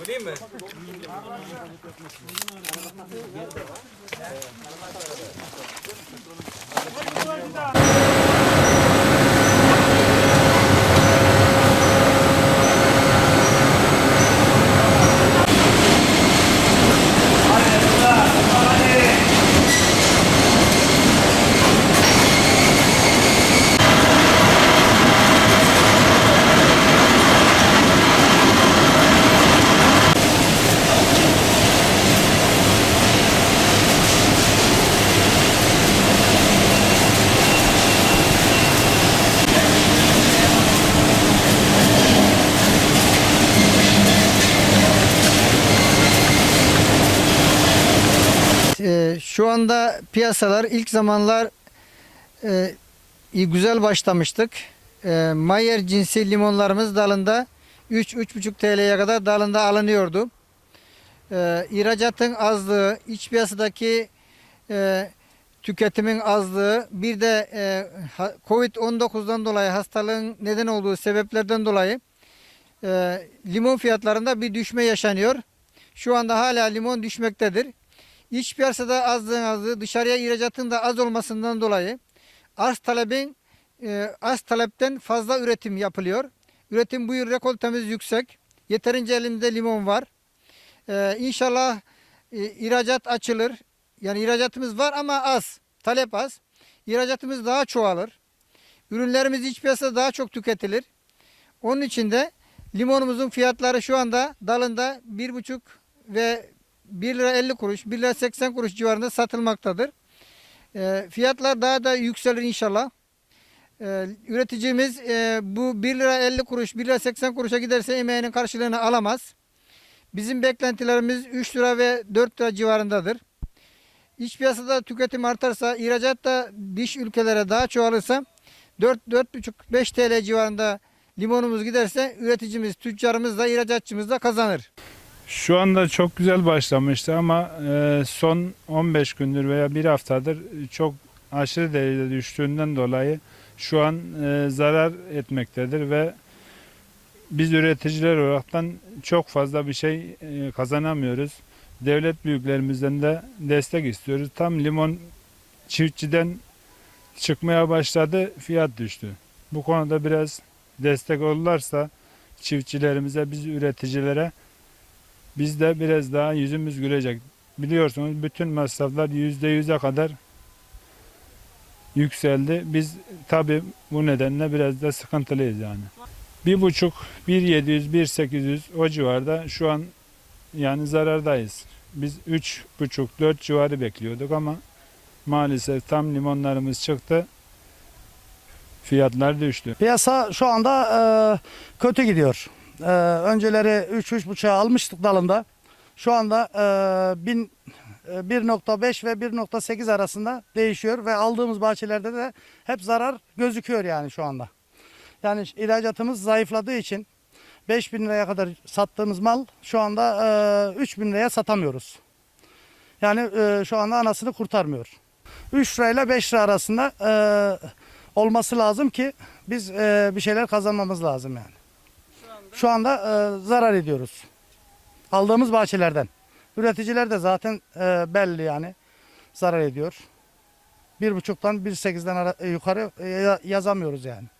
Vereyim mi? Ee, şu anda piyasalar ilk zamanlar e, güzel başlamıştık. E, Mayer cinsi limonlarımız dalında 3-3,5 TL'ye kadar dalında alınıyordu. E, ihracatın azlığı, iç piyasadaki e, tüketimin azlığı, bir de e, ha- Covid-19'dan dolayı hastalığın neden olduğu sebeplerden dolayı e, limon fiyatlarında bir düşme yaşanıyor. Şu anda hala limon düşmektedir. İç piyasada azlığın azlığı, dışarıya ihracatın da az olmasından dolayı arz talebin e, az talepten fazla üretim yapılıyor. Üretim bu yıl rekoltemiz yüksek. Yeterince elimizde limon var. E, inşallah e, ihracat açılır. Yani ihracatımız var ama az. Talep az. İhracatımız daha çoğalır. Ürünlerimiz iç piyasada daha çok tüketilir. Onun için de limonumuzun fiyatları şu anda dalında 1,5 ve 1 lira 50 kuruş, 1 lira 80 kuruş civarında satılmaktadır. E, fiyatlar daha da yükselir inşallah. E, üreticimiz e, bu 1 lira 50 kuruş, 1 lira 80 kuruşa giderse emeğinin karşılığını alamaz. Bizim beklentilerimiz 3 lira ve 4 lira civarındadır. İç piyasada tüketim artarsa, ihracat da dış ülkelere daha çoğalırsa 4 4,5-5 TL civarında limonumuz giderse üreticimiz, tüccarımız da ihracatçımız da kazanır. Şu anda çok güzel başlamıştı ama e, son 15 gündür veya bir haftadır çok aşırı derecede düştüğünden dolayı şu an e, zarar etmektedir ve biz üreticiler olaraktan çok fazla bir şey e, kazanamıyoruz. Devlet büyüklerimizden de destek istiyoruz. Tam limon çiftçiden çıkmaya başladı, fiyat düştü. Bu konuda biraz destek olurlarsa çiftçilerimize, biz üreticilere biz de biraz daha yüzümüz gülecek. Biliyorsunuz bütün masraflar yüzde yüze kadar yükseldi. Biz tabi bu nedenle biraz da sıkıntılıyız yani. Bir buçuk, bir yedi yüz, bir sekiz yüz o civarda şu an yani zarardayız. Biz üç buçuk, dört civarı bekliyorduk ama maalesef tam limonlarımız çıktı. Fiyatlar düştü. Piyasa şu anda e, kötü gidiyor. E, önceleri 3-3,5'a almıştık dalında. Şu anda e, bin, e, 1.5 ve 1.8 arasında değişiyor ve aldığımız bahçelerde de hep zarar gözüküyor yani şu anda. Yani ihracatımız zayıfladığı için 5000 liraya kadar sattığımız mal şu anda e, 3000 liraya satamıyoruz. Yani e, şu anda anasını kurtarmıyor. 3 lirayla 5 lira arasında e, olması lazım ki biz e, bir şeyler kazanmamız lazım yani. Şu anda e, zarar ediyoruz. Aldığımız bahçelerden. Üreticiler de zaten e, belli yani zarar ediyor. Bir buçuktan bir sekizden ara- yukarı e, yazamıyoruz yani.